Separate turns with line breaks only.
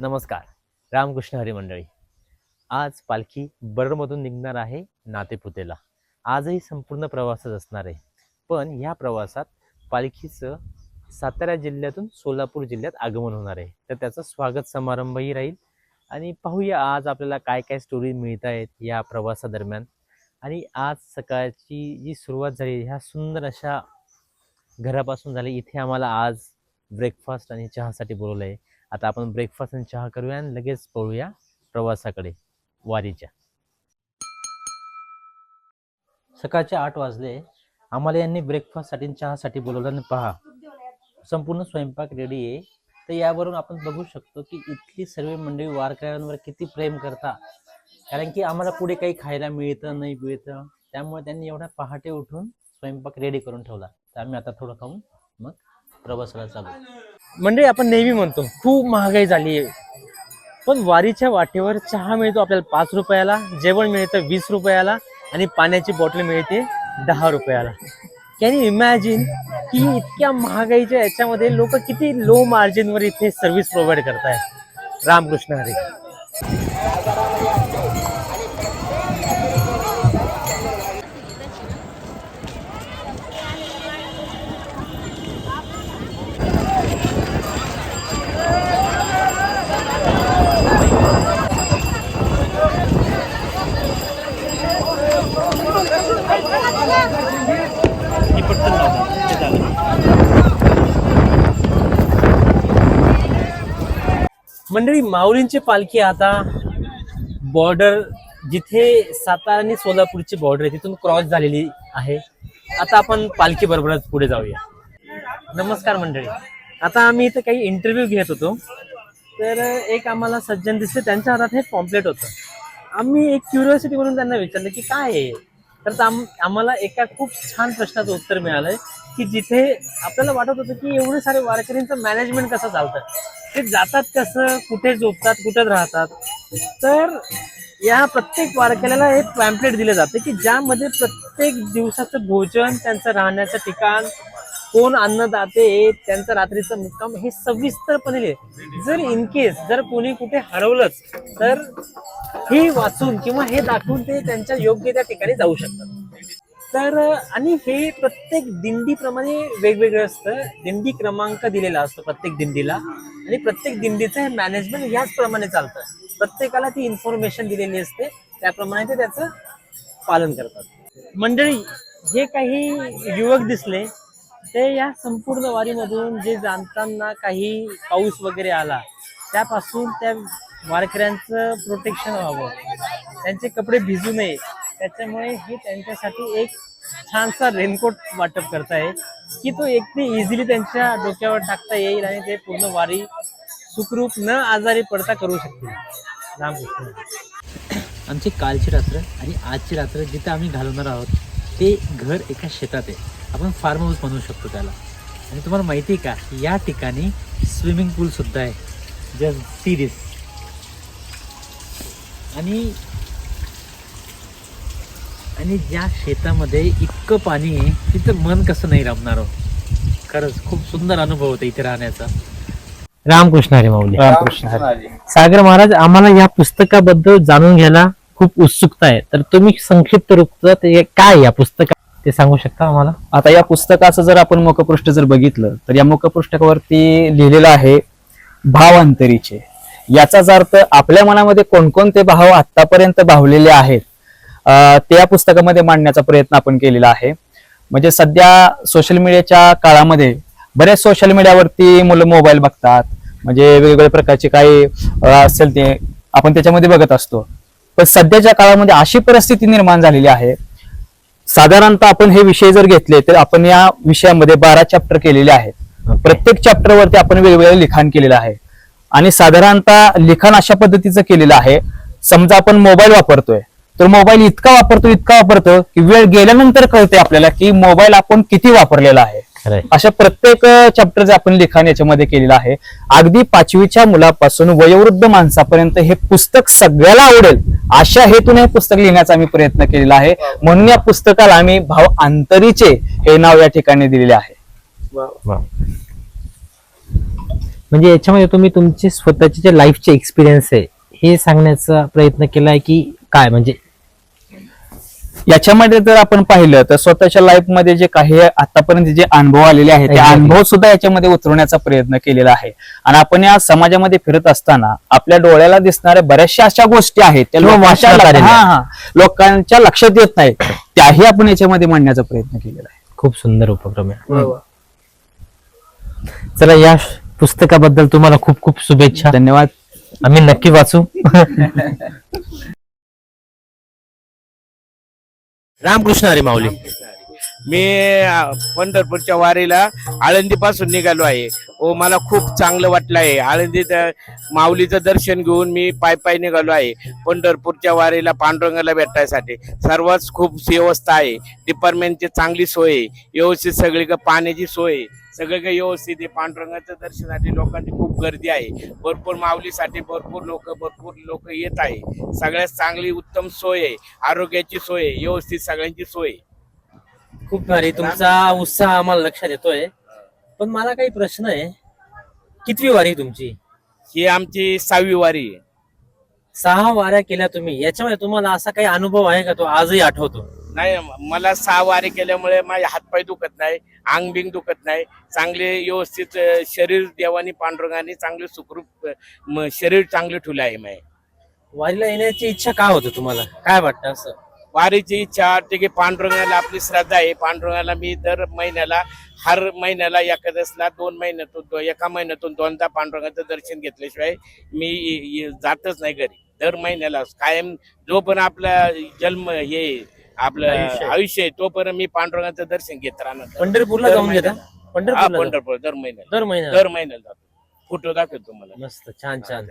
नमस्कार रामकृष्ण हरी मंडळी. आज पालखी बरडमधून निघणार आहे नातेपुतेला. आजही संपूर्ण प्रवासच असणार आहे. पण या प्रवासात पालखीचं सातारा जिल्ह्यातून सोलापूर जिल्ह्यात आगमन होणार आहे. तर त्याचा स्वागत समारंभही राहील. आणि पाहूया आज आपल्याला काय काय स्टोरी मिळत आहेत या प्रवासादरम्यान. आणि आज सकाळची जी सुरुवात झाली ह्या सुंदर अशा घरापासून झाली इथे आम्हाला आज ब्रेकफास्ट आणि चहासाठी बोलवलं आहे आता आपण ब्रेकफास्ट आणि चहा करूया आणि लगेच पळूया प्रवासाकडे वारीच्या. सकाळचे आठ वाजले. आम्हाला यांनी ब्रेकफास्टसाठी चहासाठी बोलवलं आणि पहा. संपूर्ण स्वयंपाक रेडी आहे. तर यावरून आपण बघू शकतो की इथली सर्व मंडळी वारकऱ्यांवर किती प्रेम करता कारण की आम्हाला पुढे काही खायला मिळतं नाही मिळतं. त्यामुळे त्यांनी एवढ्या पहाटे उठून स्वयंपाक रेडी करून ठेवला. तर आम्ही आता थोडं खाऊन मग प्रवासाला चालू. म्हणजे आपण नेहमी म्हणतो खूप महागाई झाली आहे. पण वारीच्या वाटेवर चहा मिळतो आपल्याला पाच रुपयाला जेवण मिळतं वीस रुपयाला आणि पाण्याची बॉटल मिळते दहा रुपयाला. कॅन यू इमॅजिन की इतक्या महागाईच्या याच्यामध्ये लोक किती लो मार्जिनवर इथे सर्व्हिस प्रोव्हाइड करतायत? रामकृष्ण हरी. पटकन लावतात. ते झालं. मंडळी माऊलींची पालखी आता बॉर्डर जिथे सातारा आणि सोलापूरची बॉर्डर आहे तिथून क्रॉस झालेली आहे. आता आपण पालखी बरोबरच पुढे जाऊया. नमस्कार मंडळी. आता आम्ही इथे काही इंटरव्ह्यू घेत होतो. तर एक आम्हाला सज्जन दिसले त्यांच्या हातात हे पॉम्पलेट होतं. आम्ही एक क्युरिओसिटी म्हणून त्यांना विचारलं की काय आहे? तर आम्हाला एका खूप छान प्रश्नाचं उत्तर मिळालंय की जिथे आपल्याला वाटत होतं की एवढे सारे वारकऱ्यांचं मॅनेजमेंट कसं चालतं? ते जातात कसं? कुठे झोपतात? कुठे राहतात? तर या प्रत्येक वारकऱ्याला हे पॅम्पलेट दिले जाते की ज्यामध्ये प्रत्येक दिवसाचं भोजन त्यांचं राहण्याचं ठिकाण कोण अन्नदाते त्यांचा रात्रीचा रात्रीचं मुक्काम हे सविस्तरपणे लिहिले. जर इन केस जर कोणी कुठे हरवलंच तर हे वाचून किंवा हे दाखवून ते त्यांच्या योग्य त्या ठिकाणी जाऊ शकतात. तर आणि हे प्रत्येक दिंडीप्रमाणे वेगवेगळं असतं. दिंडी क्रमांक दिलेला असतो प्रत्येक दिंडीला. आणि प्रत्येक दिंडीचं हे मॅनेजमेंट याच प्रमाणे चालतं. प्रत्येकाला ती इन्फॉर्मेशन दिलेली असते. त्याप्रमाणे ते त्याचं पालन करतात. मंडळी हे काही युवक दिसले ते या संपूर्ण वारीमधून जे जाणताना काही पाऊस वगैरे आला त्यापासून त्या वारकऱ्यांचं प्रोटेक्शन व्हावं. त्यांचे कपडे भिजू नये. त्याच्यामुळे हे त्यांच्यासाठी एक छानसा रेनकोट वाटप करताय. की तो एकटी इझिली त्यांच्या डोक्यावर टाकता येईल आणि ते पूर्ण वारी सुखरूप न आजारी पडता करू शकतील. रामकृष्ण आमची कालची रात्र आणि आजची रात्र जिथे आम्ही घालवणार आहोत ते घर एका शेतात आहे. आपण फार्म हाऊस म्हणू शकतो त्याला. आणि तुम्हाला माहिती आहे का या ठिकाणी स्विमिंग पूल सुद्धा आहे. जस्ट सिरीज आणि आणि ज्या शेतामध्ये इतकं पाणी आहे तिथं मन कसं नाही रमणार हो. खरंच खूप सुंदर अनुभव होता इथे राहण्याचा. रामकृष्ण हरी माऊली.
रामकृष्ण हरी.
सागर महाराज आम्हाला या पुस्तकाबद्दल जाणून घ्यायला खूप उत्सुकता आहे. तर तुम्ही संक्षिप्त रूपात काय या पुस्तकात? ते सांगू शकता आम्हाला?
आता या पुस्तकाचं जर आपण मुखपृष्ठ जर बघितलं तर या मुखपृष्ठावरती लिहिलेलं आहे भावांतरीचे. याचाच अर्थ आपल्या मनामध्ये कोणकोणते भाव आतापर्यंत भावलेले आहेत ते या पुस्तकामध्ये मांडण्याचा प्रयत्न आपण केलेला आहे. म्हणजे सध्या सोशल मीडियाच्या काळामध्ये बऱ्याच सोशल मीडियावरती मुलं मोबाईल बघतात. म्हणजे वेगवेगळ्या प्रकारचे काही असेल ते आपण त्याच्यामध्ये बघत असतो. पण सध्याच्या काळामध्ये अशी परिस्थिती निर्माण झालेली आहे साधारणतः आपण हे विषय जर घेतले तर आपण या विषयामध्ये बारा चॅप्टर केलेले आहेत. प्रत्येक चॅप्टरवरती आपण वेगवेगळं लिखाण केलेलं आहे. आणि साधारणतः लिखाण अशा पद्धतीचं केलेलं आहे समजा आपण मोबाईल वापरतोय. तर मोबाईल इतका वापरतो इतका वापरतो की वेळ गेल्यानंतर कळते आपल्याला की मोबाईल आपण किती वापरलेला आहे. अशा प्रत्येक चॅप्टरचं आपण लिखाण याच्यामध्ये केलेलं आहे अगदी पाचवीच्या मुलापासून वयोवृद्ध माणसापर्यंत हे पुस्तक सगळ्याला आवडेल अशा हेतून हे पुस्तक लिहिण्याचा आम्ही प्रयत्न केलेला आहे. म्हणून या पुस्तकाला आम्ही भाव अंतरीचे हे नाव या ठिकाणी दिलेले आहे.
म्हणजे याच्यामध्ये तुम्ही तुमचे स्वतःचे जे लाईफचे एक्सपिरियन्स आहे हे सांगण्याचा प्रयत्न केलाय की काय? म्हणजे
याच्यामध्ये जर आपण पाहिलं तर स्वतःच्या लाईफमध्ये जे काही आतापर्यंत जे अनुभव आलेले आहेत ते. अनुभव सुद्धा याच्यामध्ये उतरवण्याचा प्रयत्न केलेला आहे. आणि आपण या समाजामध्ये फिरत असताना आपल्या डोळ्याला दिसणाऱ्या बऱ्याचशा अशा गोष्टी आहेत त्या लोकांच्या. हा, हा. लक्षात येत नाहीत त्याही आपण याच्यामध्ये मांडण्याचा प्रयत्न केलेला आहे.
खूप सुंदर उपक्रम आहे. चला या पुस्तकाबद्दल तुम्हाला खूप खूप शुभेच्छा.
धन्यवाद.
आम्ही नक्की वाचू. रामकृष्ण हरी माऊली.
मी अ, पंढरपूरच्या वारीला आळंदीपासून निघालो आहे. ओ मला खूप चांगलं वाटलं आहे आळंदीत माऊलीचं दर्शन घेऊन मी पाय पाय निघालो आहे. पंढरपूरच्या वारीला पांडुरंगाला भेटायसाठी. सर्वच खूप व्यवस्था आहे. डिपार्टमेंटची चांगली सोय आहे. व्यवस्थित सगळी पाण्याची सोय आहे. सगळीकडे व्यवस्थित आहे. पांडुरंगाच्या दर्शनासाठी लोकांची खूप गर्दी आहे. भरपूर माऊलीसाठी भरपूर लोक भरपूर लोक येत आहे. सगळ्यात चांगली उत्तम सोय आहे. आरोग्याची सोय आहे. व्यवस्थित सगळ्यांची सोय आहे.
खूप भारी. तुमचा उत्साह आम्हाला लक्षात येतोय. पण मला काही प्रश्न आहे. कितवी वारी तुमची?
ही आमची सहावी वारी आहे.
सहा वाऱ्या केल्या तुम्ही. याच्यामध्ये तुम्हाला असा काही अनुभव आहे का? तो आजही आठवतो.
नाही मला सहा वारी केल्यामुळे माझे हातपाय दुखत नाही अंग बिंग दुखत नाही. चांगले व्यवस्थित अ, शरीर देवानी पांडुरंगाने चांगले सुखरूप अ, म- शरीर चांगले ठेवलं आहे माझे
वारीला येण्याची इच्छा का होती तुम्हाला? काय वाटतं असं?
वारीची इच्छा वाटते की पांडुरंगाला आपली श्रद्धा आहे. पांडुरंगाला मी दर महिन्याला हर महिन्याला एखाद्यासला दोन महिन्यातून एका महिन्यातून दोनदा पांडुरंगाचं दर्शन घेतल्याशिवाय मी जातच नाही घरी. दर महिन्याला कायम जो पण आपला जन्म हे आपलं
आयुष्य आहे.
तोपर्यंत मी पांडुरंगाचं दर्शन घेत राहणार
पंढरपूरला जाऊन घेता? पंढरपूरला
पंढरपूर दर महिन्याला.
दर महिन्याला?
दर महिन्याला जातो. फोटो दाखवतो तुम्हाला.
मस्त छान छान.